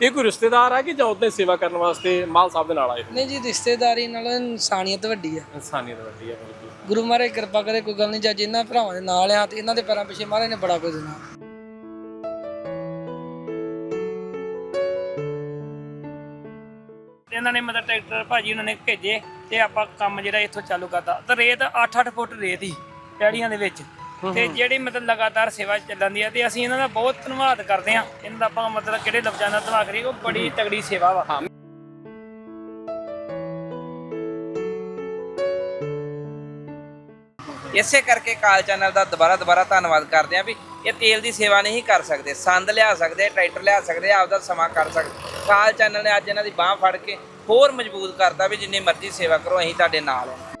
ਇਹ ਕੋਈ ਰਿਸ਼ਤੇਦਾਰ ਆ ਕਿ ਜਾਂ ਉਦਾਂ ਹੀ ਸੇਵਾ ਕਰਨ ਵਾਸਤੇ ਮਾਲ ਸਾਹਿਬ ਦੇ ਨਾਲ ਆਏ? ਨਹੀਂ ਜੀ ਰਿਸ਼ਤੇਦਾਰੀ ਨਾਲ ਇਨਸਾਨੀਅਤ ਵੱਡੀ ਆ। ਇਨਸਾਨੀਅਤ ਵੱਡੀ ਬਿਲਕੁਲ। ਗੁਰੂ ਮਹਾਰਾਜ ਕਿਰਪਾ ਕਰੇ ਕੋਈ ਗੱਲ ਨਹੀਂ ਜਾਂ ਜਿਨ੍ਹਾਂ ਭਰਾਵਾਂ ਦੇ ਨਾਲ ਆ ਤੇ ਇਹਨਾਂ ਦੇ ਪੈਰਾਂ ਪਿੱਛੇ ਮਹਾਰਾਜ ਨੇ ਬੜਾ ਕੁਝ ਦੇਣਾ। ਇਹਨਾਂ ਨੇ ਮਤਲਬ ਟਰੈਕਟਰ ਭਾਜੀ ਉਹਨਾਂ ਨੇ ਭੇਜੇ ਤੇ ਆਪਾਂ ਕੰਮ ਜਿਹੜਾ ਇੱਥੋਂ ਚਾਲੂ ਕਰਤਾ। ਤੇ ਰੇਤ 8-8 ਫੁੱਟ ਰੇਤ ਹੀ ਪੈੜੀਆਂ ਦੇ ਵਿੱਚ। ਤੇ ਜਿਹੜੀ ਮਤਲਬ ਲਗਾਤਾਰ ਸੇਵਾ ਚੱਲਣ ਦੀ ਆ ਤੇ ਅਸੀਂ ਇਹਨਾਂ ਦਾ ਬਹੁਤ ਧੰਨਵਾਦ ਕਰਦੇ ਆ ਇਹਨਾਂ ਦਾ ਆਪਾਂ ਮਤਲਬ ਕਿਹੜੇ ਲਫ਼ਜ਼ਾਂ ਦਾ ਧੰਨਵਾਦ ਕਰੀਏ ਉਹ ਬੜੀ ਤਗੜੀ ਸੇਵਾ ਵਾ। ਇਸੇ ਕਰਕੇ ਕਾਲ ਚੈਨਲ ਦਾ ਦੁਬਾਰਾ ਦੁਬਾਰਾ ਧੰਨਵਾਦ ਕਰਦੇ ਆ ਵੀ ਇਹ ਤੇਲ ਦੀ ਸੇਵਾ ਨਹੀਂ ਕਰ ਸਕਦੇ ਸੰਦ ਲਿਆ ਸਕਦੇ ਟਰੈਕਟਰ ਲਿਆ ਸਕਦੇ ਆਪਦਾ ਸਮਾਂ ਕਰ ਸਕਦੇ। ਕਾਲ ਚੈਨਲ ਨੇ ਅੱਜ ਇਹਨਾਂ ਦੀ ਬਾਹ ਫੜ ਕੇ ਹੋਰ ਮਜ਼ਬੂਤ ਕਰਤਾ ਵੀ ਜਿੰਨੀ ਮਰਜ਼ੀ ਸੇਵਾ ਕਰੋ ਅਸੀਂ ਤੁਹਾਡੇ ਨਾਲ ਹਾਂ।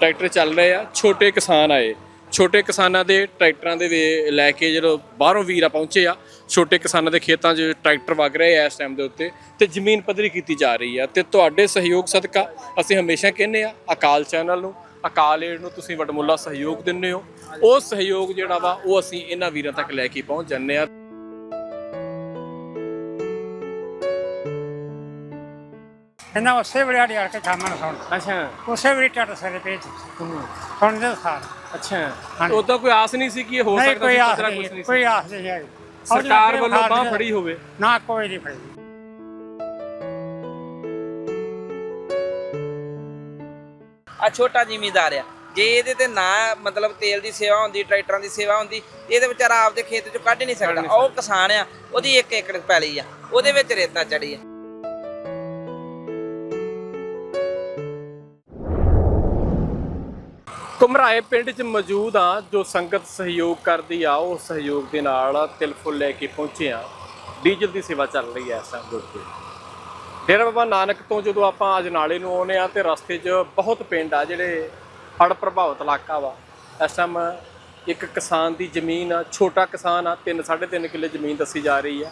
ਟਰੈਕਟਰ ਚੱਲ ਰਹੇ ਆ, ਛੋਟੇ ਕਿਸਾਨ ਆਏ। ਛੋਟੇ ਕਿਸਾਨਾਂ ਦੇ ਟਰੈਕਟਰਾਂ ਦੇ ਵੇ ਲੈ ਕੇ ਜਦੋਂ ਬਾਹਰੋਂ ਵੀਰ ਆ ਪਹੁੰਚੇ ਆ, ਛੋਟੇ ਕਿਸਾਨਾਂ ਦੇ ਖੇਤਾਂ 'ਚ ਟਰੈਕਟਰ ਵਗ ਰਹੇ ਆ ਇਸ ਟਾਈਮ ਦੇ ਉੱਤੇ ਤੇ ਜ਼ਮੀਨ ਪੱਧਰੀ ਕੀਤੀ ਜਾ ਰਹੀ ਆ ਤੇ ਤੁਹਾਡੇ ਸਹਿਯੋਗ ਸਦਕਾ ਅਸੀਂ ਹਮੇਸ਼ਾ ਕਹਿੰਦੇ ਆ, ਅਕਾਲ ਚੈਨਲ ਨੂੰ, ਅਕਾਲ ਏਡ ਨੂੰ ਤੁਸੀਂ ਵਡਮੁੱਲਾ ਸਹਿਯੋਗ ਦਿੰਦੇ ਹੋ। ਉਹ ਸਹਿਯੋਗ ਜਿਹੜਾ ਵਾ ਉਹ ਅਸੀਂ ਇਹਨਾਂ ਵੀਰਾਂ ਤੱਕ ਲੈ ਕੇ ਪਹੁੰਚ ਜੰਨੇ ਆ। ਇਹਨਾਂ ਉਸੇ ਵੇਲੇ ਅੜ ਕੇ ਸ਼ਾਮਾਂ ਨੂੰ ਸੌਣ। ਅੱਛਾ। ਉਸੇ ਵੇਲੇ ਟੱਟ ਸਾਰੇ ਪੇਜ ਸੁਣਦੇ ਸਾਰ। ਅੱਛਾ। ਹਾਂਜੀ। ਉਦੋਂ ਕੋਈ ਆਸ ਨਹੀਂ ਸੀ ਕਿ ਇਹ ਹੋ ਨਹੀਂ ਸਕਦਾ ਕੋਈ ਸੀ ਆਸ ਖਤਰਾ ਨਹੀਂ ਕੁਛ ਨਹੀਂ ਸੀ। ਕੋਈ ਆਸ ਨਹੀਂ ਹੈ ਸਰਕਾਰ ਵੱਲੋਂ ਬਾਹ ਫੜੀ ਹੋਵੇ। ਨਾ ਕੋਈ ਨਹੀਂ ਫੜੀ। ਆ ਛੋਟਾ ਜ਼ਿਮੀਦਾਰ ਆ। ਜੇ ਇਹਦੇ ਤੇ ਨਾ ਮਤਲਬ ਤੇਲ ਦੀ ਸੇਵਾ ਹੁੰਦੀ ਟਰੈਕਟਰਾਂ ਦੀ ਸੇਵਾ ਹੁੰਦੀ ਇਹਦੇ ਵਿਚਾਰਾ ਆਪਦੇ ਖੇਤ ਚੋਂ ਕੱਢ ਹੀ ਨਹੀਂ ਸਕਦਾ। ਉਹ ਕਿਸਾਨ ਆ ਉਹਦੀ ਇੱਕ ਏਕੜ ਪੈਲੀ ਆ। ਉਹਦੇ ਵਿੱਚ ਰੇਤਾ ਚੜੀ ਆ। ਕੁਮਰਾਏ ਪਿੰਡ 'ਚ ਮੌਜੂਦ ਆ ਜੋ ਸੰਗਤ ਸਹਿਯੋਗ ਕਰਦੀ ਆ, ਉਹ ਸਹਿਯੋਗ ਦੇ ਨਾਲ ਤਿਲ ਫੁੱਲ ਲੈ ਕੇ ਪਹੁੰਚੇ ਆ ਡੀਜ਼ਲ ਦੀ ਸੇਵਾ ਚੱਲ ਰਹੀ ਹੈ ਇਸ ਟਾਈਮ ਦੇ ਉੱਤੇ ਡੇਰਾ ਬਾਬਾ ਨਾਨਕ ਤੋਂ ਜਦੋਂ ਆਪਾਂ ਅਜਨਾਲੇ ਨੂੰ ਆਉਨੇ ਆ ਤੇ ਰਸਤੇ 'ਚ ਬਹੁਤ ਪਿੰਡ ਆ ਜਿਹੜੇ ਹੜ੍ਹ ਪ੍ਰਭਾਵਿਤ ਇਲਾਕਾ ਵਾ। ਇਸ ਟਾਈਮ ਇੱਕ ਕਿਸਾਨ ਦੀ ਜ਼ਮੀਨ ਆ, ਛੋਟਾ ਕਿਸਾਨ ਆ 3 3.5 ਕਿੱਲੇ ਜ਼ਮੀਨ ਦੱਸੀ ਜਾ ਰਹੀ ਆ।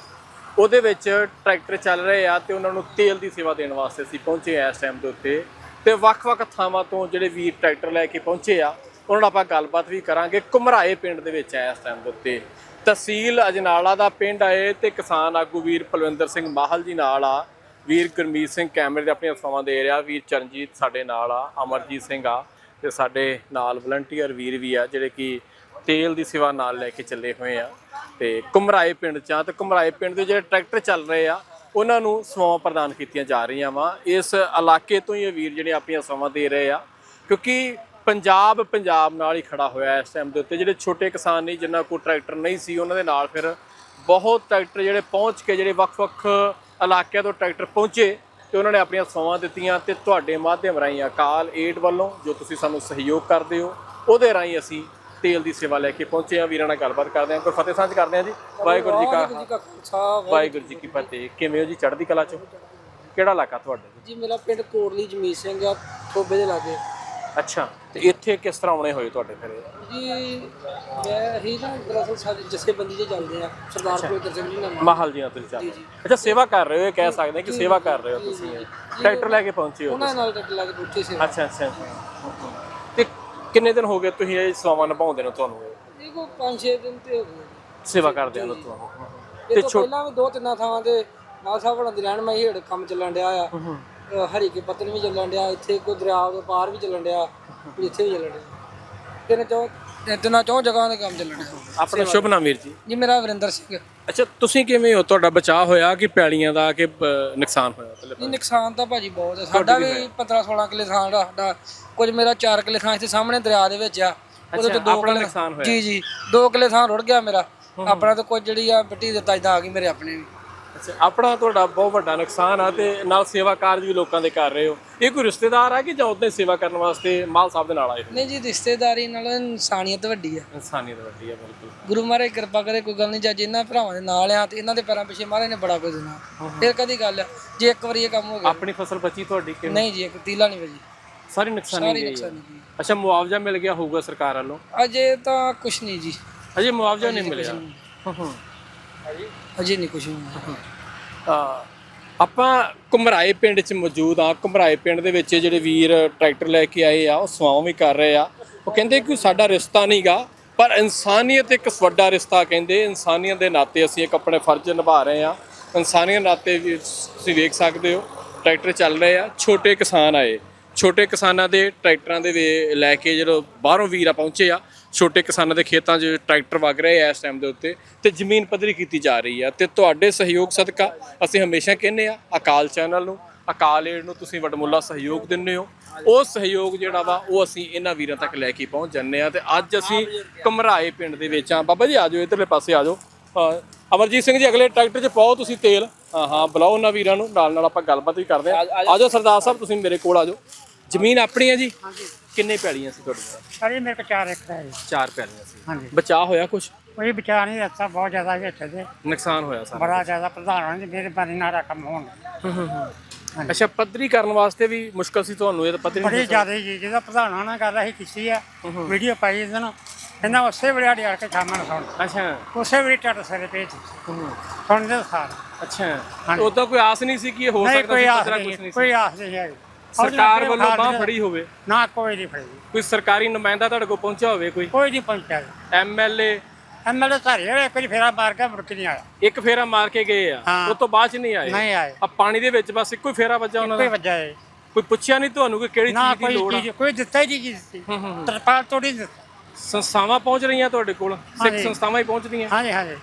ਉਹਦੇ ਵਿੱਚ ਟਰੈਕਟਰ ਚੱਲ ਰਹੇ ਆ ਤੇ ਉਹਨਾਂ ਨੂੰ ਤੇਲ ਦੀ ਸੇਵਾ ਦੇਣ ਵਾਸਤੇ ਅਸੀਂ ਪਹੁੰਚੇ ਆ ਇਸ ਟਾਈਮ ਦੇ ਉੱਤੇ। ਤੇ ਵੱਖ-ਵੱਖ ਥਾਵਾਂ ਤੋਂ ਜਿਹੜੇ ਵੀਰ ਟਰੈਕਟਰ ਲੈ ਕੇ ਪਹੁੰਚੇ ਆ, ਉਹਨਾਂ ਨਾਲ ਆਪਾਂ ਗੱਲਬਾਤ ਵੀ ਕਰਾਂਗੇ। ਕੁਮਰਾਏ ਪਿੰਡ ਦੇ ਵਿੱਚ ਆ ਇਸ ਟਾਈਮ ਦੇ ਉੱਤੇ। ਤਹਿਸੀਲ ਅਜਨਾਲਾ ਦਾ ਪਿੰਡ ਆਏ ਤੇ ਕਿਸਾਨ ਆਗੂ ਵੀਰ ਪਲਵਿੰਦਰ ਸਿੰਘ ਮਾਹਲ ਜੀ ਨਾਲ ਆ। ਵੀਰ ਗੁਰਮੀਤ ਸਿੰਘ ਕੈਮਰੇ ਦੇ ਆਪਣੀਆਂ ਸੇਵਾਵਾਂ ਦੇ ਰਿਹਾ। ਵੀਰ ਚਰਨਜੀਤ ਸਾਡੇ ਨਾਲ ਆ, ਅਮਰਜੀਤ ਸਿੰਘ ਆ ਤੇ ਸਾਡੇ ਨਾਲ ਵਲੰਟੀਅਰ ਵੀਰ ਵੀ ਆ, ਜਿਹੜੇ ਕਿ ਤੇਲ ਦੀ ਸੇਵਾ ਨਾਲ ਲੈ ਕੇ ਚੱਲੇ ਹੋਏ ਆ। ਤੇ ਕੁਮਰਾਏ ਪਿੰਡ ਚ ਆ ਤੇ ਕੁਮਰਾਏ ਪਿੰਡ ਦੇ ਜਿਹੜੇ ਟਰੈਕਟਰ ਚੱਲ ਰਹੇ ਆ ਉਹਨਾਂ ਨੂੰ ਸੇਵਾਵਾਂ ਪ੍ਰਦਾਨ ਕੀਤੀਆਂ ਜਾ ਰਹੀਆਂ ਵਾ। ਇਸ ਇਲਾਕੇ ਤੋਂ ਹੀ ਇਹ ਵੀਰ ਜਿਹੜੇ ਆਪਣੀਆਂ ਸੇਵਾਵਾਂ ਦੇ ਰਹੇ ਆ। ਕਿਉਂਕਿ ਪੰਜਾਬ ਪੰਜਾਬ ਨਾਲ ਹੀ ਖੜਾ ਹੋਇਆ ਇਸ ਟਾਈਮ ਦੇ ਉੱਤੇ। ਜਿਹੜੇ ਛੋਟੇ ਕਿਸਾਨ ਨੇ, ਜਿਨ੍ਹਾਂ ਕੋਲ ਟਰੈਕਟਰ ਨਹੀਂ ਸੀ, ਉਹਨਾਂ ਦੇ ਨਾਲ ਫਿਰ ਬਹੁਤ ਟਰੈਕਟਰ ਜਿਹੜੇ ਪਹੁੰਚ ਕੇ ਜਿਹੜੇ ਵੱਖ-ਵੱਖ ਇਲਾਕਿਆਂ ਤੋਂ ਟਰੈਕਟਰ ਪਹੁੰਚੇ ਤੇ ਉਹਨਾਂ ਨੇ ਆਪਣੀਆਂ ਸੇਵਾਵਾਂ ਦਿੱਤੀਆਂ ਤੇ ਤੁਹਾਡੇ ਮਾਧਿਅਮ ਰਾਹੀਂ ਅਕਾਲ ਏਡ ਵੱਲੋਂ ਜੋ ਤੁਸੀਂ ਸਾਨੂੰ ਸਹਿਯੋਗ ਕਰਦੇ ਹੋ, ਉਹਦੇ ਰਾਹੀਂ ਅਸੀਂ ਤੇਲ ਦੀ ਸੇਵਾ ਲੈ ਕੇ ਪਹੁੰਚੇ ਆ। ਵੀਰਾਂ ਨਾਲ ਗੱਲਬਾਤ ਕਰਦੇ ਹਾਂ ਕੋਈ ਫਤਿਹ ਸਾਂਝ ਕਰਦੇ ਹਾਂ ਜੀ? ਵਾਹਿਗੁਰੂ ਜੀ ਕਾ ਕਾ ਖਾਲਸਾ। ਵਾਹਿਗੁਰੂ ਜੀ ਕੀ ਫਤਿਹ। ਕਿਵੇਂ ਹੋ ਜੀ ਚੜ੍ਹਦੀ ਕਲਾ ਚੋਂ? ਕਿਹੜਾ ਇਲਾਕਾ ਤੁਹਾਡਾ ਜੀ? ਮੇਰਾ ਪਿੰਡ ਕੋਟਲੀ ਜਮੀਤ ਸਿੰਘ ਆ ਥੋਬੇ ਦੇ ਲਾਗੇ। ਅੱਛਾ ਤੇ ਇੱਥੇ ਕਿਸ ਤਰ੍ਹਾਂ ਆਉਣੇ ਹੋਏ ਤੁਹਾਡੇ ਫਿਰ? ਜੀ ਮੈਂ ਹੀ ਨਾ ਦਰਅਸਲ ਸਾਡੇ ਜਥੇਬੰਦੀ 'ਚ ਚੱਲਦੇ ਆ। ਸਰਦਾਰ ਕੋਈ ਸਿੰਘ ਜੀ ਨਾਲ। ਮਾਹਲ ਜੀ ਨਾਲ ਤੁਸੀਂ ਚੱਲ ਅੱਛਾ ਸੇਵਾ ਕਰ ਰਹੇ ਹੋ ਇਹ ਕਹਿ ਸਕਦੇ ਕਿ ਸੇਵਾ ਕਰ ਰਹੇ ਹੋ ਤੁਸੀਂ। ਟਰੈਕਟਰ ਲੈ ਕੇ ਪਹੁੰਚੇ ਹੋ ਉਹਨਾਂ ਨਾਲ ਟੱਕ ਲੱਗ ਪੁੱਛੀ ਸੀ। ਅੱਛਾ ਅੱਛਾ ਅੱਛਾ। ਕਿੰਨੇ ਦਿਨ ਹੋ ਗਏ ਤੁਸੀਂ ਇਹ ਸੇਵਾਵਾਂ ਨਿਭਾਉਂਦੇ ਨੂੰ ਤੁਹਾਨੂੰ? ਇਹ? ਕੋ 5-6 ਦਿਨ ਤੇ ਹੋ ਗਏ। ਸੇਵਾ ਕਰਦੇ ਨੂੰ। ਤੁਹਾਨੂੰ ਇਹ ਤੋਂ ਪਹਿਲਾਂ ਵੀ ਦੋ ਤਿੰਨਾਂ ਥਾਵਾਂ ਤੇ ਨਾਲ ਸਾਹਿਬ ਹੋਣਾ ਦੀ ਰਹਿਣ ਮੈਂ ਹੇੜ ਕੰਮ ਚੱਲਣ ਡਿਆ ਆ। ਹਰੀ ਕੇ ਪਤਨ ਵੀ ਚੱਲਣ ਡਿਆ ਇੱਥੇ ਕੋਈ ਦਰਿਆ ਦੇ ਪਾਰ ਵੀ ਚੱਲਣ ਡਿਆ ਇੱਥੇ ਵੀ ਚੱਲਣ ਡਿਆ। ਤਿੰਨ ਚੌ ਤਿੰਨਾਂ ਚੌ ਜਗ੍ਹਾ ਦੇ ਕੰਮ ਚੱਲਣ। ਆਪਣਾ ਸ਼ੁਭ ਨਾਮ ਵੀਰ ਜੀ। ਜੀ ਮੇਰਾ ਵਰਿੰਦਰ ਸਿੰਘ। ਅੱਛਾ ਤੁਸੀਂ ਕਿਵੇਂ ਹੋ? ਤੁਹਾਡਾ ਬਚਾਅ ਹੋਇਆ ਕਿ ਪੈਲੀਆਂ ਦਾ ਕਿ ਨੁਕਸਾਨ ਹੋਇਆ? ਨਹੀਂ ਨੁਕਸਾਨ ਤਾਂ ਭਾਜੀ ਬਹੁਤ ਹੈ ਸਾਡਾ ਵੀ 15 16 ਕਿੱਲੇ ਥਾਂ ਦਾ ਸਾਡਾ। ਕੁਝ ਮੇਰਾ 4 ਕਿੱਲੇ ਥਾਂ ਇੱਥੇ ਸਾਹਮਣੇ ਦਰਿਆ ਦੇ ਵਿੱਚ ਆ। ਉਹਦੇ ਤੋਂ ਦੋ ਕਿੱਲੇ ਨੁਕਸਾਨ ਹੋਇਆ। ਜੀ ਜੀ 2 ਕਿੱਲੇ ਥਾਂ ਰੁੜ ਗਿਆ ਮੇਰਾ। ਆਪਣਾ ਤਾਂ ਕੁਝ ਜਿਹੜੀ ਆ ਮਿੱਟੀ ਦਿੱਤਾ ਇਦਾਂ ਆ ਗਈ ਮੇਰੇ ਆਪਣੇ ਵੀ। ਅੱਛਾ ਆਪਣਾ ਤੁਹਾਡਾ ਬਹੁਤ ਵੱਡਾ ਨੁਕਸਾਨ ਆ ਤੇ ਨਾਲ ਸੇਵਾ ਕਾਰਜ ਵੀ ਲੋਕਾਂ ਦੇ ਕਰ ਰਹੇ ਹੋ। ਇਹ ਕੋਈ ਰਿਸ਼ਤੇਦਾਰ ਆ ਕਿ ਜਾਂ ਉਦਾਂ ਹੀ ਸੇਵਾ ਕਰਨ ਵਾਸਤੇ ਮਾਲ ਸਾਹਿਬ ਦੇ ਨਾਲ ਆਏ ਹੋ? ਨਹੀਂ ਜੀ ਰਿਸ਼ਤੇਦਾਰੀ ਨਾਲ ਇਨਸਾਨੀਅਤ ਵੱਡੀ ਆ। ਇਨਸਾਨੀਅਤ ਵੱਡੀ ਆ ਬਿਲਕੁਲ। ਗੁਰੂ ਮਹਾਰਾਜ ਕਿਰਪਾ ਕਰੇ ਕੋਈ ਗੱਲ ਨਹੀਂ ਜਾਂ ਜਿਨ੍ਹਾਂ ਭਰਾਵਾਂ ਦੇ ਨਾਲ ਆ ਤੇ ਇਹਨਾਂ ਦੇ ਪੈਰਾਂ ਪਿੱਛੇ ਮਹਾਰਾਜ ਨੇ ਬੜਾ ਕੁਝ ਦੇਣਾ। ਫਿਰ ਕਦੀ ਗੱਲ ਆ, ਜੇ ਇੱਕ ਵਾਰੀ ਇਹ ਕੰਮ ਹੋ ਗਿਆ। ਆਪਣੀ ਫਸਲ ਬਚੀ ਤੁਹਾਡੀ ਕਿਵੇਂ ਨਹੀਂ ਜੀ ਇੱਕ ਤੀਲਾ ਨਹੀਂ ਵਜੀ ਸਾਰੀ ਨੁਕਸਾਨੀ ਸਾਰੀ ਗਈ ਹੈ ਨੁਕਸਾਨੀ ਜੀ ਅੱਛਾ ਮੁਆਵਜ਼ਾ ਮਿਲ ਗਿਆ ਹੋਊਗਾ ਸਰਕਾਰ ਵੱਲੋਂ? ਅਜੇ ਤਾਂ ਕੁਛ ਨਹੀਂ ਜੀ। ਅਜੇ ਮੁਆਵਜ਼ਾ ਨਹੀਂ ਮਿਲਿਆ। ਹੂੰ ਹੂੰ। ਅਜੇ ਨਹੀਂ ਕੁਛ ਹੋਣਾ ਆ, ਆਪਾਂ ਕੁਮਰਾਏ ਪਿੰਡ 'ਚ ਮੌਜੂਦ ਆ ਕੁਮਰਾਏ ਪਿੰਡ ਦੇ ਵਿੱਚ ਜਿਹੜੇ ਵੀਰ ਟਰੈਕਟਰ ਲੈ ਕੇ ਆਏ ਆ ਉਹ ਸੇਵਾਵਾਂ ਵੀ ਕਰ ਰਹੇ ਆ। ਉਹ ਕਹਿੰਦੇ ਕਿ ਸਾਡਾ ਰਿਸ਼ਤਾ ਨਹੀਂਗਾ ਪਰ ਇਨਸਾਨੀਅਤ ਇੱਕ ਵੱਡਾ ਰਿਸ਼ਤਾ ਕਹਿੰਦੇ। ਇਨਸਾਨੀਅਤ ਦੇ ਨਾਤੇ ਅਸੀਂ ਇੱਕ ਆਪਣੇ ਫਰਜ਼ ਨਿਭਾ ਰਹੇ ਹਾਂ। ਇਨਸਾਨੀਅਤ ਨਾਤੇ ਵੀ ਤੁਸੀਂ ਵੇਖ ਸਕਦੇ ਹੋ ਟਰੈਕਟਰ ਚੱਲ ਰਹੇ ਆ। ਛੋਟੇ ਕਿਸਾਨ ਆਏ। ਛੋਟੇ ਕਿਸਾਨਾਂ ਦੇ ਟਰੈਕਟਰਾਂ ਦੇ ਵੇ- ਲੈ ਕੇ ਜਦੋਂ ਬਾਹਰੋਂ ਵੀਰ ਆ ਪਹੁੰਚੇ ਆ ਛੋਟੇ ਕਿਸਾਨਾਂ ਦੇ ਖੇਤਾਂ 'ਚ ਟਰੈਕਟਰ ਵਗ ਰਹੇ ਆ ਇਸ ਟਾਈਮ ਦੇ ਉੱਤੇ ਤੇ ਜ਼ਮੀਨ ਪੱਧਰੀ ਕੀਤੀ ਜਾ ਰਹੀ ਆ ਤੇ ਤੁਹਾਡੇ ਸਹਿਯੋਗ ਸਦਕਾ ਅਸੀਂ ਹਮੇਸ਼ਾ ਕਹਿੰਦੇ ਆ ਅਕਾਲ ਚੈਨਲ ਨੂੰ ਅਕਾਲ ਏਡ ਨੂੰ ਤੁਸੀਂ ਵਡਮੁੱਲਾ ਸਹਿਯੋਗ ਦਿੰਦੇ ਹੋ। ਉਹ ਸਹਿਯੋਗ ਜਿਹੜਾ ਵਾ ਉਹ ਅਸੀਂ ਇਹਨਾਂ ਵੀਰਾਂ ਤੱਕ ਲੈ ਕੇ ਪਹੁੰਚ ਜੰਨੇ ਆ ਤੇ ਅੱਜ ਅਸੀਂ ਘਮਰਾਏ ਪਿੰਡ ਦੇ ਵਿੱਚ ਆ। ਬਾਬਾ ਜੀ ਆ ਜਾਓ ਇਧਰਲੇ ਪਾਸੇ ਆ ਜਾਓ। ਅਮਰਜੀਤ ਸਿੰਘ ਜੀ ਅਗਲੇ ਟਰੈਕਟਰ 'ਚ ਪਾਓ ਤੁਸੀਂ ਤੇਲ। ਹਾਂ ਹਾਂ ਬੁਲਾਓ ਉਹਨਾਂ ਵੀਰਾਂ ਨੂੰ ਨਾਲ ਨਾਲ ਆਪਾਂ ਗੱਲਬਾਤ ਵੀ ਕਰਦੇ ਆ। ਆ ਜਾਓ। ਸਰਦਾਰ ਸਾਹਿਬ ਤੁਸੀਂ ਮੇਰੇ ਕੋਲ ਆ ਜਾਓ। ਜ਼ਮੀਨ ਆਪਣੀ ਹੈ ਜੀ? ਕਿੰਨੇ ਪੈਲੀਆਂ ਸੀ ਤੁਹਾਡੇ ਕੋਲ? ਸਾਰੀ ਮੇਰੇ ਕੋਲ ਚਾਰ ਏਕੜ ਹੈ ਜੀ। ਚਾਰ ਪੈਲੀਆਂ ਸੀ। ਹਾਂਜੀ। ਬਚਾਅ ਹੋਇਆ ਕੁਝ ਕੋਈ ਬਚਾ ਨਹੀਂ ਦਿੱਤਾ ਬਹੁਤ ਜ਼ਿਆਦਾ ਵਿੱਚ ਦੇ ਨੁਕਸਾਨ ਹੋਇਆ ਸਾਰਾ ਬੜਾ ਜ਼ਿਆਦਾ ਪ੍ਰਧਾਨਾਂ ਦੀ ਮਿਹਰਬਾਨੀ ਨਾਲ ਆ ਕੰਮ ਹੋਣ। ਅੱਛਾ ਪੱਧਰੀ ਕਰਨ ਵਾਸਤੇ ਵੀ ਮੁਸ਼ਕਲ ਸੀ ਤੁਹਾਨੂੰ ਇਹ ਤਾਂ ਪੱਧਰੀ ਬੜੀ ਜ਼ਿਆਦਾ ਜੀ ਜਿਹਦਾ ਪ੍ਰਧਾਨਾਂ ਨਾਲ ਗੱਲ ਅਸੀਂ ਕੀਤੀ ਆ। ਵੀਡੀਓ ਪਾਈ ਇਹਦੇ ਨਾਲ। ਕਹਿੰਦਾ ਉਸੇ ਵੇਲੇ ਆੜੀ ਆ ਕੇ ਸ਼ਾਮਾਂ ਨੂੰ ਸੁਣ। ਅੱਛਾ। ਉਸੇ ਵੇਲੇ ਟੱਟ ਸਿਰੇ ਭੇਜ ਸੁਣਦੇ ਸਾਰ। ਅੱਛਾ। ਹਾਂਜੀ। ਉਦੋਂ ਕੋਈ ਆਸ ਨਹੀਂ ਸੀ ਕਿ ਇਹ ਹੋ ਨਹੀਂ ਸਕਦਾ ਕੋਈ ਸੀ ਆਸ ਪੱਧਰਾ ਨਹੀਂ। ਕੁਝ ਨਹੀਂ ਸੀ? ਕੋਈ ਆਸ ਨਹੀਂ ਹੈ ਸਰਕਾਰ ਵੱਲੋਂ ਬਾਹ ਫੜੀ ਹੋਵੇ। ਨਾ ਕੋਈ ਨਹੀਂ ਫੜੀ। ਕੋਈ ਸਰਕਾਰੀ ਨੁਮਾਇੰਦਾ ਤੁਹਾਡੇ ਕੋਲ ਪਹੁੰਚਿਆ ਹੋਵੇ ਕੋਈ? ਕੋਈ ਨਹੀਂ ਪਹੁੰਚਿਆ ਐਮਐਲਏ ਐਮਐਲਏ ਘਰ ਜਿਹੜੇ ਇੱਕ ਵਾਰੀ ਫੇਰਾ ਮਾਰ ਕੇ ਮੁੜ ਕੇ ਨਹੀਂ ਆਇਆ। ਇੱਕ ਫੇਰਾ ਮਾਰ ਕੇ ਗਏ ਆ। ਉਸ ਤੋਂ ਬਾਅਦ ਚ ਨਹੀਂ ਆਏ? ਨਹੀਂ ਆਏ। ਆ ਪਾਣੀ ਦੇ ਵਿੱਚ ਬਸ ਇੱਕੋ ਹੀ ਫੇਰਾ ਵੱਜਾ ਉਹਨਾਂ ਕੋਈ ਦਾ? ਵੱਜਾ ਹੈ ਕੋਈ ਪੁੱਛਿਆ ਨਹੀਂ ਤੁਹਾਨੂੰ ਕਿ ਕਿਹੜੀ ਚੀਜ਼ ਦੀ ਕੋਈ ਲੋੜ ਆ? ਕੋਈ ਦਿੱਤਾ ਹੀ ਨਹੀਂ ਦਿੱਤੀ ਤਰਪਾਲ ਤੋੜੀ ਦਿੱਤਾ। ਸੰਸਥਾਵਾਂ ਪਹੁੰਚ ਰਹੀਆਂ ਤੁਹਾਡੇ ਕੋਲ? ਸਿੱਖ। ਸੰਸਥਾਵਾਂ ਹੀ ਪਹੁੰਚਦੀਆਂ? ਹਾਂਜੀ ਹਾਂਜੀ।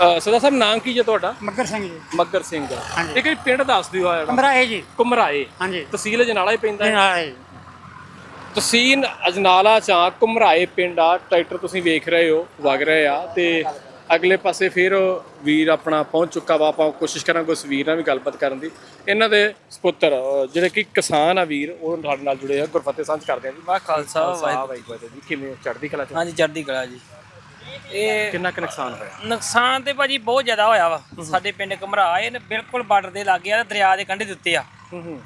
ਸਰਦਾਰ ਸਾਹਿਬ ਨਾਮ ਕੀ ਜੇ ਤੁਹਾਡਾ? ਮੱਗਰ ਸਿੰਘ ਜੀ। ਮੱਗਰ ਸਿੰਘ। ਹਾਂਜੀ। ਇਹ ਕੋਈ ਪਿੰਡ ਦੱਸ ਦਿਓ ਆ ਜਿਹੜਾ। ਕਮਰਾ ਹੈ ਜੀ। ਕੁਮਰਾਏ। ਹਾਂਜੀ। ਤਹਿਸੀਲ ਅਜਨਾਲਾ ਹੀ ਪੈਂਦਾ ਇਹ ਹੈ। ਨਾਲ ਹੈ ਜੀ। ਤਹਿਸੀਲ ਅਜਨਾਲਾ ਚਾ ਕੁਮਰਾਏ ਪਿੰਡ ਆ ਟਰੈਕਟਰ ਤੁਸੀਂ ਵੇਖ ਰਹੇ ਹੋ ਵਗ ਰਹੇ ਆ। ਤੇ ਅਗਲੇ ਪਾਸੇ ਫਿਰ ਵੀਰ ਆਪਣਾ ਪਹੁੰਚ ਚੁੱਕਾ ਵਾ। ਆਪਾਂ ਕੋਸ਼ਿਸ਼ ਕਰਾਂਗੇ ਉਸ ਵੀਰ ਨਾਲ ਵੀ ਗੱਲਬਾਤ ਕਰਨ ਦੀ। ਇਹਨਾਂ ਦੇ ਸੁਪੁੱਤਰ ਅ, ਜਿਹੜੇ ਕਿ ਕਿਸਾਨ ਆ ਵੀਰ ਉਹ ਸਾਡੇ ਨਾਲ ਜੁੜੇ ਆ। ਗੁਰਫਤਿਹ ਸਾਂਝ ਕਰਦੇ ਆ ਜੀ। ਵਾਹ ਖਾਲਸਾ ਵਾਹਿਗੁਰੂ। ਜੀ ਕਿਵੇਂ ਹੋ? ਚੜ੍ਹਦੀ ਕਲਾ ਚ? ਹਾਂਜੀ ਚੜ੍ਹਦੀ ਕਲਾ ਜੀ। ਇਹ ਕਿੰਨਾ ਕੁ ਨੁਕਸਾਨ ਹੋਇਆ? ਨੁਕਸਾਨ ਤੇ ਭਾਜੀ ਬਹੁਤ ਜ਼ਿਆਦਾ ਹੋਇਆ ਵਾ। ਸਾਡੇ ਪਿੰਡ ਘਮਰਾ ਇਹ ਬਿਲਕੁਲ ਬਾਰਡਰ ਦੇ ਲਾਗੇ ਆ ਤੇ ਦਰਿਆ ਦੇ ਕੰਢੇ ਦੇ ਉੱਤੇ ਆ।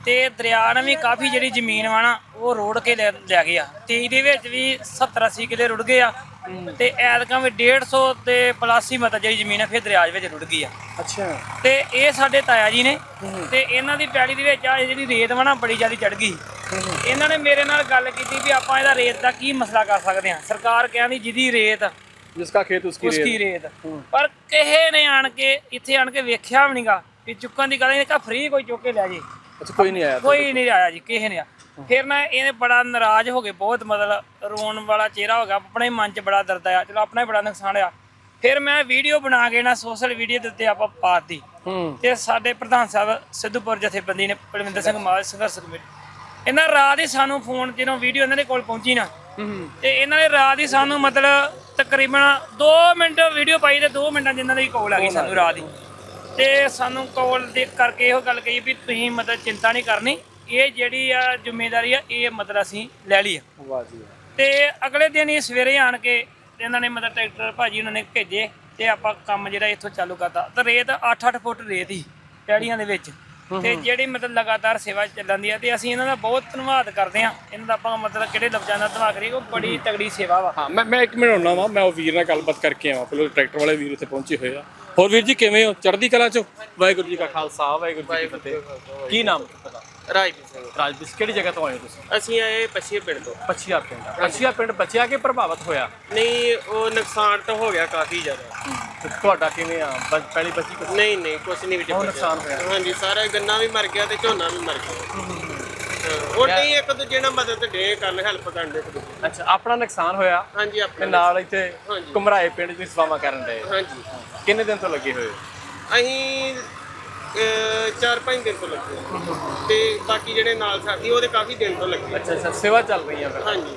ਤੇ ਦਰਿਆ ਨੇ ਵੀ ਕਾਫੀ ਜਿਹੜੀ ਜ਼ਮੀਨ ਵਾ ਨਾ ਉਹ ਰੋੜ ਕੇ ਲੈ ਲੈ ਗਏ ਆ। 23 ਦੇ ਵਿੱਚ ਵੀ 70 80 ਕਿਲੇ ਰੁੜ ਗਏ ਆ। ਤੇ ਐਤਕਾਂ ਵੀ 150 ਤੇ ਪਲਾਸੀ ਮਤਾ ਜਿਹੜੀ ਜ਼ਮੀਨ ਆ ਫਿਰ ਦਰਿਆ ਦੇ ਵਿੱਚ ਰੁੜ ਗਈ ਆ। ਅੱਛਾ। ਤੇ ਇਹ ਸਾਡੇ ਤਾਇਆ ਜੀ ਨੇ ਤੇ ਇਹਨਾਂ ਦੀ ਪੈੜੀ ਦੇ ਵਿੱਚ ਆ ਜਿਹੜੀ ਰੇਤ ਵਾ ਨਾ ਬੜੀ ਜ਼ਿਆਦਾ ਚੜ ਗਈ। ਇਹਨਾਂ ਨੇ ਮੇਰੇ ਨਾਲ ਗੱਲ ਕੀਤੀ ਵੀ ਆਪਾਂ ਇਹਦਾ ਰੇਤ ਦਾ ਕੀ ਮਸਲਾ ਕਰ ਸਕਦੇ ਹਾਂ ਸਰਕਾਰ ਕਹਿੰਦੀ ਜਿਹਦੀ ਰੇਤ ਜਿਸਕਾ ਖੇਤ ਉਸकी ਉਸकी ਰੇਤ ਪਰ ਕਿਸੇ ਨੇ ਆਣ ਕੇ ਇੱਥੇ ਆਣ ਕੇ ਵੇਖਿਆ ਵੀ ਨਹੀਂਗਾ ਕਿ ਚੁੱਕਣ ਦੀ ਗੱਲ ਨਹੀਂ ਕਾ ਫ੍ਰੀ ਕੋਈ ਚੁੱਕ ਕੇ ਲੈ ਜੇ। ਅੱਛਾ ਕੋਈ ਨਹੀਂ ਆਇਆ ਕੋਈ ਨਹੀਂ ਆਇਆ ਜੀ ਕਿਸੇ ਨੇ। ਫਿਰ ਨਾ ਇਹਨੇ ਬੜਾ ਨਾਰਾਜ਼ ਹੋ ਕੇ ਬਹੁਤ ਮਤਲਬ ਰੋਣ ਵਾਲਾ ਚਿਹਰਾ ਹੋ ਗਿਆ ਆਪਣੇ ਮਨ 'ਚ ਬੜਾ ਦਰਦ ਆਇਆ। ਚਲੋ ਆਪਣਾ ਹੀ ਬੜਾ ਨੁਕਸਾਨ ਆ ਫਿਰ ਮੈਂ ਵੀਡੀਓ ਬਣਾ ਕੇ ਨਾ ਸੋਸ਼ਲ ਵੀਡੀਓ ਦੇ ਉੱਤੇ ਆਪਾਂ ਪਾਤੀ। ਤੇ ਸਾਡੇ ਪ੍ਰਧਾਨ ਸਾਹਿਬ ਸਿੱਧੂਪੁਰ ਜਥੇਬੰਦੀ ਨੇ ਪਲਵਿੰਦਰ ਸਿੰਘ ਮਾਲ ਸੰਘਰਸ਼ ਕਮੇਟੀ। ਇਹਨਾਂ ਰਾਤ ਹੀ ਸਾਨੂੰ ਫੋਨ ਜਦੋਂ ਵੀਡੀਓ ਇਹਨਾਂ ਦੇ ਕੋਲ ਪਹੁੰਚੀ ਨਾ ਤੇ ਇਹਨਾਂ ਨੇ ਰਾਤ ਹੀ ਸਾਨੂੰ ਮਤਲਬ ਤਕਰੀਬਨ 2 ਮਿੰਟ ਵੀਡੀਓ ਪਾਈ ਤੇ 2 ਮਿੰਟਾਂ ਇਹਨਾਂ ਦੀ ਕਾਲ ਆ ਗਈ ਸਾਨੂੰ ਰਾਤ ਹੀ ਤੇ ਸਾਨੂੰ ਕਾਲ ਦੇ ਕਰਕੇ ਇਹੋ ਗੱਲ ਕਹੀ ਵੀ ਤੁਸੀਂ ਮਤਲਬ ਚਿੰਤਾ ਨਹੀਂ ਕਰਨੀ ਇਹ ਜਿਹੜੀ ਆ ਜ਼ਿੰਮੇਵਾਰੀ ਆ ਇਹ ਮਤਲਬ ਅਸੀਂ ਲੈ ਲਈ ਆ। ਵਾਹ ਜੀ ਤੇ ਅਗਲੇ ਦਿਨ ਹੀ ਸਵੇਰੇ ਆਣ ਕੇ ਤੇ ਇਹਨਾਂ ਨੇ ਮਤਲਬ ਟਰੈਕਟਰ ਭਾਜੀ ਉਹਨਾਂ ਨੇ ਭੇਜੇ ਤੇ ਆਪਾਂ ਕੰਮ ਜਿਹੜਾ ਇੱਥੋਂ ਚਾਲੂ ਕਰਤਾ। ਤੇ ਰੇਤ 8-8 ਫੁੱਟ ਰੇਤ ਹੀ ਪੈੜੀਆਂ ਦੇ ਵਿੱਚ। ਤੇ ਜਿਹੜੀ ਮਤਲਬ ਲਗਾਤਾਰ ਸੇਵਾ ਚੱਲਣ ਦੀ ਆ ਤੇ ਅਸੀਂ ਇਹਨਾਂ ਦਾ ਬਹੁਤ ਧੰਨਵਾਦ ਕਰਦੇ ਆ ਇਹਨਾਂ ਦਾ ਆਪਾਂ ਮਤਲਬ ਕਿਹੜੇ ਲਫ਼ਜ਼ਾਂ ਦਾ ਧੰਨਵਾਦ ਕਰੀਏ ਉਹ ਬੜੀ ਤਗੜੀ ਸੇਵਾ ਵਾ। ਹਾਂ ਮੈਂ ਮੈਂ ਇੱਕ ਮਿੰਟ ਹੁੰਨਾ ਵਾ ਮੈਂ ਉਹ ਵੀਰ ਨਾਲ ਗੱਲਬਾਤ ਕਰਕੇ ਆਵਾਂ। ਪਹਿਲਾਂ ਟਰੈਕਟਰ ਵਾਲੇ ਵੀਰ ਇੱਥੇ ਪਹੁੰਚੇ ਹੋਏ ਆ। ਹੋਰ ਵੀਰ ਜੀ ਕਿਵੇਂ ਹੋ? ਚੜ੍ਹਦੀ ਕਲਾ ਚੋਂ ਵਾਹਿਗੁਰੂ ਜੀ ਕਾ ਖਾਲਸਾ ਵਾਹਿਗੁਰੂ ਜੀ ਕੀ ਫਤਿਹ। ਕੀ ਨਾਮ? ਸਿੰਘ। ਰਾਜਵੀਰ ਕਿਹੜੀ ਜਗ੍ਹਾ ਤੋਂ ਆਏ ਹੋ ਤੁਸੀਂ? ਅਸੀਂ ਆਏ ਪੱਛੀ ਪਿੰਡ ਤੋਂ। ਪਛੀਆ ਪਿੰਡ। ਪਛੀਆ ਪਿੰਡ ਬਚਿਆ ਕਿ ਪ੍ਰਭਾਵਿਤ ਹੋਇਆ? ਨਹੀਂ ਉਹ ਨੁਕਸਾਨ ਤਾਂ ਹੋ ਗਿਆ ਕਾਫੀ ਜ਼ਿਆਦਾ। ਤੇ ਤੁਹਾਡਾ ਕਿਵੇਂ ਆ? ਬ- ਪਹਿਲੀ ਬੱਚੀ ਕੁਛ? ਨਹੀਂ ਨਹੀਂ ਕੁਛ ਨਹੀਂ ਵਿੱਚ ਬਹੁਤ। ਨੁਕਸਾਨ ਹੋਇਆ। ਹਾਂਜੀ ਸਾਰਾ ਗੰਨਾ ਵੀ ਮਰ ਗਿਆ ਤੇ ਝੋਨਾ ਵੀ ਮਰ ਗਿਆ। ਹਾਂ, ਉਹ ਨਹੀਂ ਇੱਕ ਦੂਜੇ ਨਾਲ ਮਦਦ ਡੇ ਕਰਨ ਹੈਲਪ ਕਰਨ ਦੇ ਇੱਕ ਦੂਜੇ ਦੀ। ਅੱਛਾ ਆਪਣਾ ਨੁਕਸਾਨ ਹੋਇਆ ਹਾਂਜੀ ਤੇ ਆਪਣਾ ਨਾਲ ਇੱਥੇ ਹਾਂਜੀ। ਘਮਰਾਏ ਪਿੰਡ ਦੀ ਸੇਵਾ ਕਰਨ ਦੇ। ਹਾਂਜੀ। ਕਿੰਨੇ ਦਿਨ ਤੋਂ ਲੱਗੇ ਹੋਏ? ਹੋ? ਅਸੀਂ ਅਹ, ਚਾਰ ਪੰਜ ਦਿਨ ਤੋਂ ਲੱਗੇ ਹਾਂ। ਤੇ ਬਾਕੀ ਜਿਹੜੇ ਨਾਲ ਸਾਥੀ ਉਹਦੇ ਕਾਫੀ ਦਿਨ ਤੋਂ ਲੱਗੇ ਅੱਛਾ ਅੱਛਾ ਸੇਵਾ ਚੱਲ ਰਹੀ ਹੈ ਫਿਰ। ਹਾਂਜੀ।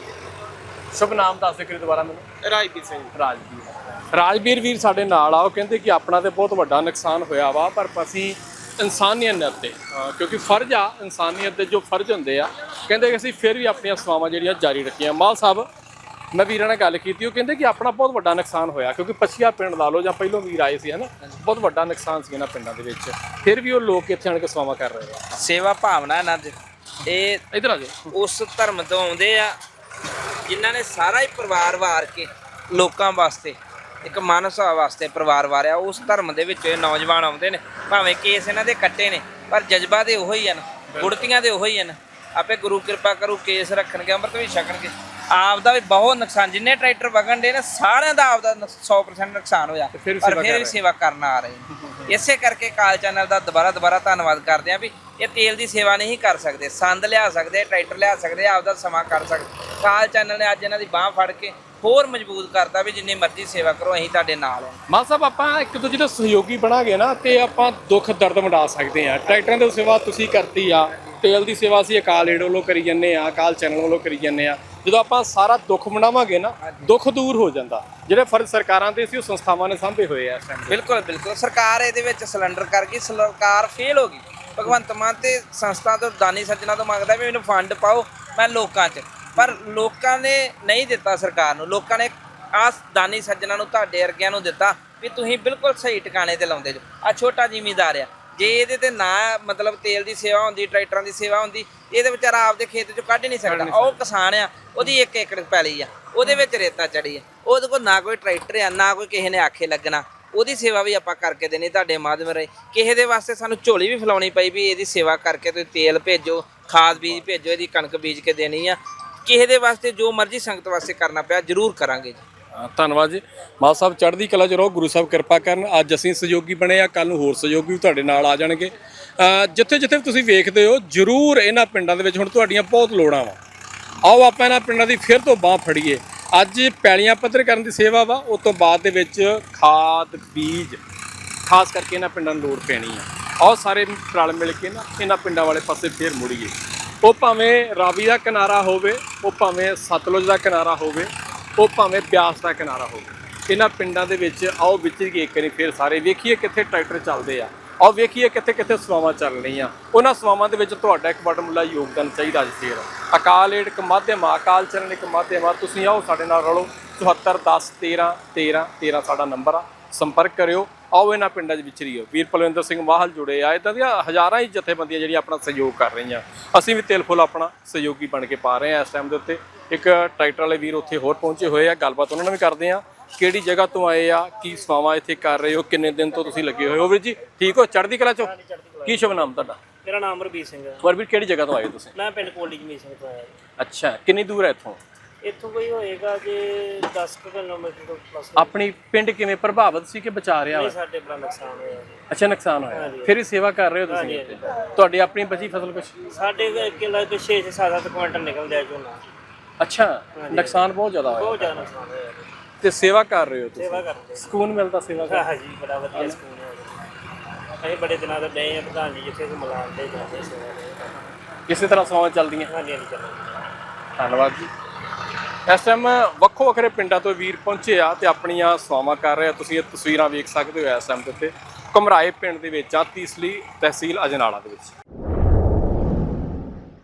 ਸ਼ੁਭ ਨਾਮ ਦੱਸ ਦਿਓ ਕਿ ਦੁਬਾਰਾ ਮੈਨੂੰ। ਰਾਜਵੀਰ ਸਿੰਘ। ਰਾਜਵੀਰ। ਰਾਜਵੀਰ ਵੀਰ ਸਾਡੇ ਨਾਲ ਆ ਉਹ ਕਹਿੰਦੇ ਕਿ ਆਪਣਾ ਤੇ ਬਹੁਤ ਵੱਡਾ ਨੁਕਸਾਨ ਹੋਇਆ ਵਾ ਪਰ ਅਸੀਂ ਇਨਸਾਨੀਅਤ ਤੇ ਅਹ ਕਿਉਂਕਿ ਫਰਜ਼ ਆ ਇਨਸਾਨੀਅਤ ਦੇ ਜੋ ਫਰਜ਼ ਹੁੰਦੇ ਆ ਕਹਿੰਦੇ ਕਿ ਅਸੀਂ ਫਿਰ ਵੀ ਆਪਣੀਆਂ ਸੇਵਾਵਾਂ ਜਿਹੜੀਆਂ ਜਾਰੀ ਰੱਖੀਆਂ। ਮਾਲ ਸਾਹਿਬ ਮੈਂ ਵੀਰਾਂ ਨਾਲ ਗੱਲ ਕੀਤੀ ਉਹ ਕਹਿੰਦੇ ਕਿ ਆਪਣਾ ਬਹੁਤ ਵੱਡਾ ਨੁਕਸਾਨ ਹੋਇਆ ਕਿਉਂਕਿ ਪਛੀਆ ਪਿੰਡ ਲਾ ਲਓ ਜਾਂ ਪਹਿਲੋਂ ਵੀਰ ਆਏ ਸੀ ਹਨਾ ਬਹੁਤ ਵੱਡਾ ਨੁਕਸਾਨ ਸੀ ਇਹਨਾਂ ਪਿੰਡਾਂ ਦੇ ਵਿੱਚ। ਫਿਰ ਵੀ ਉਹ ਲੋਕ ਇੱਥੇ ਆਣ ਕੇ ਸੇਵਾਵਾਂ ਕਰ ਰਹੇ ਆ। ਸੇਵਾ ਭਾਵਨਾ ਇਹਨਾਂ ਦੀ। ਇਹ ਇਧਰ ਆ ਜਾਓ। ਉਸ ਧਰਮ ਤੋਂ ਆਉਂਦੇ ਆ ਜਿਨ੍ਹਾਂ ਨੇ ਸਾਰਾ ਹੀ ਪਰਿਵਾਰ ਵਾਰ ਕੇ ਲੋਕਾਂ ਵਾਸਤੇ ਇੱਕ ਮਾਨਵਤਾ ਵਾਸਤੇ ਪਰਿਵਾਰ ਵਾਰਿਆ ਉਸ ਧਰਮ ਦੇ ਵਿੱਚ ਇਹ ਨੌਜਵਾਨ ਆਉਂਦੇ ਨੇ। ਭਾਵੇਂ ਕੇਸ ਇਹਨਾਂ ਦੇ ਕੱਟੇ ਨੇ ਪਰ ਜਜ਼ਬਾ ਦੇ ਉਹੀ ਹਨ ਗੁੜਤੀਆਂ ਦੇ ਉਹੀ ਹਨ ਆਪੇ ਗੁਰੂ ਕਿਰਪਾ ਕਰੂ ਕੇਸ ਰੱਖਣਗੇ ਅੰਮ੍ਰਿਤ ਵੀ ਛਕਣਗੇ। ਆਪ ਦਾ ਵੀ ਬਹੁਤ ਨੁਕਸਾਨ ਜਿੰਨੇ ਟਰੈਕਟਰ ਵਗਣ ਦੇ ਨੇ ਸਾਰਿਆਂ ਦਾ ਆਪ ਦਾ ਨੁਕ- 100% ਨੁਕਸਾਨ ਹੋਇਆ। ਫਿਰ ਵੀ ਪਰ ਸੇਵਾ ਫਿਰ ਵੀ ਰਹੇ। ਸੇਵਾ ਕਰਨ ਆ ਰਹੇ ਨੇ। ਇਸੇ ਕਰਕੇ ਕਾਲ ਚੈਨਲ ਦਾ ਦੁਬਾਰਾ ਦੁਬਾਰਾ ਧੰਨਵਾਦ ਕਰਦੇ ਆ ਵੀ ਇਹ ਤੇਲ ਦੀ ਸੇਵਾ ਨਹੀਂ ਕਰ ਸਕਦੇ। ਸੰਦ ਲਿਆ ਸਕਦੇ ਟਰੈਕਟਰ ਲਿਆ ਸਕਦੇ ਆਪ ਦਾ ਸਮਾਂ ਕਰ ਸਕਦੇ। ਕਾਲ ਚੈਨਲ ਨੇ ਅੱਜ ਇਹਨਾਂ ਦੀ ਬਾਹ ਫੜ ਕੇ ਹੋਰ ਮਜ਼ਬੂਤ ਕਰਤਾ ਵੀ ਜਿੰਨੀ ਮਰਜ਼ੀ ਸੇਵਾ ਕਰੋ ਅਸੀਂ ਤੁਹਾਡੇ ਨਾਲ ਆ ਮਾਨ ਸਾਹਿਬ ਆਪਾਂ ਇੱਕ ਦੂਜੇ ਦੇ ਸਹਿਯੋਗੀ ਬਣਾਂਗੇ ਨਾ ਤੇ ਆਪਾਂ ਦੁੱਖ ਦਰਦ ਵੰਡਾ ਸਕਦੇ ਆ ਟਰੈਕਟਰਾਂ ਦੀ ਸੇਵਾ ਤੁਸੀਂ ਕਰਤੀ ਆ ਤੇਲ ਦੀ ਸੇਵਾ ਅਸੀਂ ਅਕਾਲ ਏਡ ਵੱਲੋਂ ਕਰੀ ਜੰਨੇ ਆ ਅਕਾਲ ਚੈਨਲ ਵੱਲੋਂ ਕਰੀ ਜੰਨੇ ਆ ਜਦੋਂ ਆਪਾਂ ਸਾਰਾ ਦੁੱਖ ਵੰਡਾਵਾਂਗੇ ਨਾ ਦੁੱਖ ਦੂਰ ਹੋ ਜਾਂਦਾ। ਜਿਹੜੇ ਫਰਜ਼ ਸਰਕਾਰਾਂ ਦੇ ਸੀ ਉਹ ਸੰਸਥਾਵਾਂ ਨੇ ਸਾਂਭੇ ਹੋਏ ਆ ਬਿਲਕੁਲ ਬਿਲਕੁਲ। ਸਰਕਾਰ ਇਹਦੇ ਵਿੱਚ ਸਿਲੰਡਰ ਕਰ ਗਈ ਸਰਕਾਰ ਫੇਲ ਹੋ ਗਈ। ਭਗਵੰਤ ਮਾਨ ਤੇ ਸੰਸਥਾ ਤੋਂ ਦਾਨੀ ਸੱਜਣਾ ਤੋਂ ਮੰਗਦਾ ਵੀ ਮੈਨੂੰ ਫੰਡ ਪਾਓ ਮੈਂ ਲੋਕਾਂ 'ਚ। ਪਰ ਲੋਕਾਂ ਨੇ ਨਹੀਂ ਦਿੱਤਾ ਸਰਕਾਰ ਨੂੰ। ਲੋਕਾਂ ਨੇ ਆ ਦਾਨੀ ਸੱਜਣਾ ਨੂੰ ਤੁਹਾਡੇ ਵਰਗਿਆਂ ਨੂੰ ਦਿੱਤਾ ਵੀ ਤੁਸੀਂ ਬਿਲਕੁਲ ਸਹੀ ਟਿਕਾਣੇ ਤੇ ਲਾਉਂਦੇ ਜੋ ਆ ਛੋਟਾ ਜ਼ਿਮੀਂਦਾਰ ਆ। ਜੇ ਇਹਦੇ ਤੇ ਨਾ ਮਤਲਬ ਤੇਲ ਦੀ ਸੇਵਾ ਹੁੰਦੀ ਟਰੈਕਟਰਾਂ ਦੀ ਸੇਵਾ ਹੁੰਦੀ ਇਹਦੇ ਵਿਚਾਰਾ ਆਪਦੇ ਖੇਤ ਚੋਂ ਕੱਢ ਨਹੀਂ ਸਕਦਾ। ਉਹ ਕਿਸਾਨ ਆ ਉਹਦੀ ਇੱਕ ਏਕੜ ਪੈਲੀ ਆ ਉਹਦੇ ਵਿੱਚ ਰੇਤਾ ਚੜੀ ਆ। ਉਹਦੇ ਕੋਲ ਨਾ ਕੋਈ ਟਰੈਕਟਰ ਆ ਨਾ ਕੋਈ ਕਿਸੇ ਨੇ ਆਖੇ ਲੱਗਣਾ। ਉਹਦੀ ਸੇਵਾ ਵੀ ਆਪਾਂ ਕਰਕੇ ਦੇਣੀ ਤੁਹਾਡੇ ਮਾਧਿਅਮ ਰਾਹੀਂ। ਕਿਸੇ ਦੇ ਵਾਸਤੇ ਸਾਨੂੰ ਝੋਲੀ ਵੀ ਫਲਾਉਣੀ ਪਈ ਵੀ ਇਹਦੀ ਸੇਵਾ ਕਰਕੇ ਤੁਸੀਂ ਤੇਲ ਭੇਜੋ ਖਾਦ ਬੀਜ ਭੇਜੋ ਇਹਦੀ ਕਣਕ ਬੀਜ ਕੇ ਦੇਣੀ ਆ। ਕਿਸੇ ਦੇ ਵਾਸਤੇ ਜੋ ਮਰਜ਼ੀ ਸੰਗਤ ਵਾਸਤੇ ਕਰਨਾ ਪਿਆ ਜ਼ਰੂਰ ਕਰਾਂਗੇ ਜੀ। ਧੰਨਵਾਦ ਜੀ। ਮਾਲ ਸਾਹਿਬ, ਚੜ੍ਹਦੀ ਕਲਾ ਚ ਰਹੋ, ਗੁਰੂ ਸਾਹਿਬ ਕਿਰਪਾ ਕਰਨ। ਅੱਜ ਅਸੀਂ ਸਹਿਯੋਗੀ ਬਣੇ ਆ ਕੱਲ ਨੂੰ ਹੋਰ ਸਹਿਯੋਗੀ ਵੀ ਤੁਹਾਡੇ ਨਾਲ ਆ ਜਾਣਗੇ। ਜਿੱਥੇ ਜਿੱਥੇ ਤੁਸੀਂ ਵੇਖਦੇ ਹੋ, ਜਰੂਰ ਇਹਨਾਂ ਪਿੰਡਾਂ ਦੇ ਵਿੱਚ ਹੁਣ ਤੁਹਾਡੀਆਂ ਬਹੁਤ ਲੋੜਾਂ ਵਾ। ਆਓ ਆਪਾਂ ਇਹਨਾਂ ਪਿੰਡਾਂ ਦੀ ਫਿਰ ਤੋਂ ਬਾਹ ਫੜੀਏ। ਅੱਜ ਪੈਲੀਆਂ ਪੱਧਰ ਕਰਨ ਦੀ ਸੇਵਾ ਵਾ ਉਸ ਤੋਂ ਬਾਅਦ ਦੇ ਵਿੱਚ ਖਾਦ, ਬੀਜ, ਖਾਸ ਕਰਕੇ ਇਹਨਾਂ ਪਿੰਡਾਂ ਨੂੰ ਲੋੜ ਪੈਣੀ ਆ। ਆਓ ਸਾਰੇ ਰਲ ਮਿਲ ਕੇ ਨਾ ਇਹਨਾਂ ਪਿੰਡਾਂ ਵਾਲੇ ਪਾਸੇ ਫੇਰ ਮੁੜੀਏ। ਉਹ ਭਾਵੇਂ ਰਾਵੀ ਦਾ ਕਿਨਾਰਾ ਹੋਵੇ, ਉਹ ਭਾਵੇਂ ਸਤਲੁਜ ਦਾ ਕਿਨਾਰਾ ਹੋਵੇ ਉਹ ਭਾਵੇਂ ਬਿਆਸ ਦਾ ਕਿਨਾਰਾ ਹੋਵੇ। ਇਹਨਾਂ ਪਿੰਡਾਂ ਦੇ ਵਿੱਚ ਆਓ ਵਿਚਰੀਏ ਇੱਕ ਵਾਰੀ ਫੇਰ ਸਾਰੇ ਵੇਖੀਏ ਕਿੱਥੇ ਟਰੈਕਟਰ ਚੱਲਦੇ ਆ। ਆਓ ਵੇਖੀਏ ਕਿੱਥੇ ਕਿੱਥੇ ਸਵਾਵਾਂ ਚੱਲ ਰਹੀਆਂ। ਉਹਨਾਂ ਸਵਾਵਾਂ ਦੇ ਵਿੱਚ ਤੁਹਾਡਾ ਇੱਕ ਵੱਡਮੁੱਲਾ ਯੋਗਦਾਨ ਚਾਹੀਦਾ ਅੱਜ ਫੇਰ। ਅਕਾਲ ਏਡ ਇੱਕ ਮਾਧਿਅਮ ਆ ਅਕਾਲ ਚਰਨ ਇੱਕ ਮਾਧਿਅਮ ਆ। ਤੁਸੀਂ ਆਓ ਸਾਡੇ ਨਾਲ ਰਲੋ। 74 10 13 13 13 ਸਾਡਾ ਨੰਬਰ ਆ। ਸੰਪਰਕ ਕਰਿਓ। ਆਓ ਇਹਨਾਂ ਪਿੰਡਾਂ 'ਚ ਵਿਚਰੀਓ ਵੀਰ ਪਲਵਿੰਦਰ ਸਿੰਘ ਮਾਹਲ ਜੁੜੇ ਆ। ਇਦਾਂ ਦੀਆਂ ਹਜ਼ਾਰਾਂ ਹੀ ਜਥੇਬੰਦੀਆਂ ਜਿਹੜੀਆਂ ਆਪਣਾ ਸਹਿਯੋਗ ਕਰ ਰਹੀਆਂ। ਅਸੀਂ ਵੀ ਤਿਲ ਫੁੱਲ ਆਪਣਾ ਸਹਿਯੋਗੀ ਬਣ ਕੇ ਪਾ ਰਹੇ ਆ ਇਸ ਟਾਈਮ ਦੇ ਉੱਤੇ। ਇੱਕ ਟਰੈਕਟਰ ਵਾਲੇ ਵੀਰ ਉੱਥੇ ਹੋਰ ਪਹੁੰਚੇ ਹੋਏ ਆ। ਗੱਲਬਾਤ ਉਹਨਾਂ ਨਾਲ ਵੀ ਕਰਦੇ ਆ। ਕਿਹੜੀ ਜਗ੍ਹਾ ਤੋਂ ਆਏ ਆ? ਕੀ ਸਵਾਵਾਂ ਇੱਥੇ ਕਰ ਰਹੇ ਹੋ? ਕਿੰਨੇ ਦਿਨ ਤੋਂ ਤੁਸੀਂ ਲੱਗੇ ਹੋਏ ਹੋ? ਵੀਰ ਜੀ ਠੀਕ ਹੋ? ਚੜ੍ਹਦੀ ਕਲਾ ਚੋਂ? ਕੀ ਸ਼ੁਭ ਨਾਮ ਤੁਹਾਡਾ? ਮੇਰਾ ਨਾਮ ਰਵੀਰ ਸਿੰਘ ਹੈ ਹੋਰ ਵੀਰ ਕਿਹੜੀ ਜਗ੍ਹਾ ਤੋਂ ਆਏ ਹੋ ਤੁਸੀਂ? ਮੈਂ ਪਿੰਡ ਕੋਲੀ ਜਮੀਰ ਸਿੰਘ ਤੋਂ ਆਇਆ ਅੱਛਾ ਕਿੰਨੀ ਦੂਰ ਹੈ ਇੱਥੋਂ? ਇੱਥੋਂ ਕੋਈ ਹੋਏਗਾ ਜੇ 10 ਕੁ ਕਿਲੋਮੀਟਰ ਤੋਂ ਪਲੱਸ ਆਪਣੀ ਪਿੰਡ ਕਿਵੇਂ ਪ੍ਰਭਾਵਿਤ ਸੀ ਕਿ ਬਚਾ ਰਿਹਾ ਵਾ? ਸਾਡੇ ਬੜਾ ਨੁਕਸਾਨ ਹੋਇਆ ਜੀ। ਅੱਛਾ ਨੁਕਸਾਨ ਹੋਇਆ। ਫਿਰ ਵੀ ਸੇਵਾ ਕਰ ਰਹੇ ਹੋ ਤੁਸੀਂ ਇੱਥੇ? ਤੁਹਾਡੀ ਆਪਣੀ ਬਚੀ ਫਸਲ ਕੁਛ? ਸਾਡੇ ਕਿਲਾ ਕੋਈ 6 6 7 ਕੁਇੰਟਲ ਨਿਕਲਦਾ ਹੈ ਝੋਨਾ। ਅੱਛਾ ਨੁਕਸਾਨ ਬਹੁਤ ਜ਼ਿਆਦਾ ਹੋਇਆ। ਬਹੁਤ ਜ਼ਿਆਦਾ ਨੁਕਸਾਨ ਹੋਇਆ ਜੀ। ਤੇ ਸੇਵਾ ਕਰ ਰਹੇ ਹੋ ਤੁਸੀਂ? ਸੇਵਾ ਕਰਦੇ ਸਕੂਨ ਮਿਲਦਾ ਸੇਵਾ ਕਰ ਹਾਂ ਜੀ ਬੜਾ ਵਧੀਆ ਸਕੂਨ ਹੈ ਜੀ। ਅਸੀਂ ਬੜੇ ਦਿਨਾਂ ਤੋਂ ਡਏ ਆ ਪ੍ਰਧਾਨ ਜੀ ਜਿੱਥੇ ਅਸੀਂ ਮਿਲਾਉਂਦੇ ਜਾਂਦੇ ਸੇਵਾ ਦੇ ਇਸੇ ਤਰ੍ਹਾਂ ਸੇਵਾਵਾਂ ਚੱਲਦੀਆਂ। ਹਾਂਜੀ ਹਾਂਜੀ ਚੱਲੋ ਧੰਨਵਾਦ ਜੀ। ਇਸ ਟਾਈਮ ਵੱਖੋ ਵੱਖਰੇ ਪਿੰਡਾਂ ਤੋਂ ਵੀਰ ਪਹੁੰਚੇ ਆ ਤੇ ਆਪਣੀਆਂ ਸੇਵਾਵਾਂ ਕਰ ਰਹੇ ਆ। ਤੁਸੀਂ ਇਹ ਤਸਵੀਰਾਂ ਵੇਖ ਸਕਦੇ ਹੋ ਇਸ ਟਾਈਮ ਦੇ ਉੱਤੇ। ਘਮਰਾਏ ਪਿੰਡ ਦੇ ਵਿੱਚ ਆ, ਤੀਸਲੀ ਤਹਿਸੀਲ ਅਜਨਾਲਾ ਦੇ ਵਿੱਚ।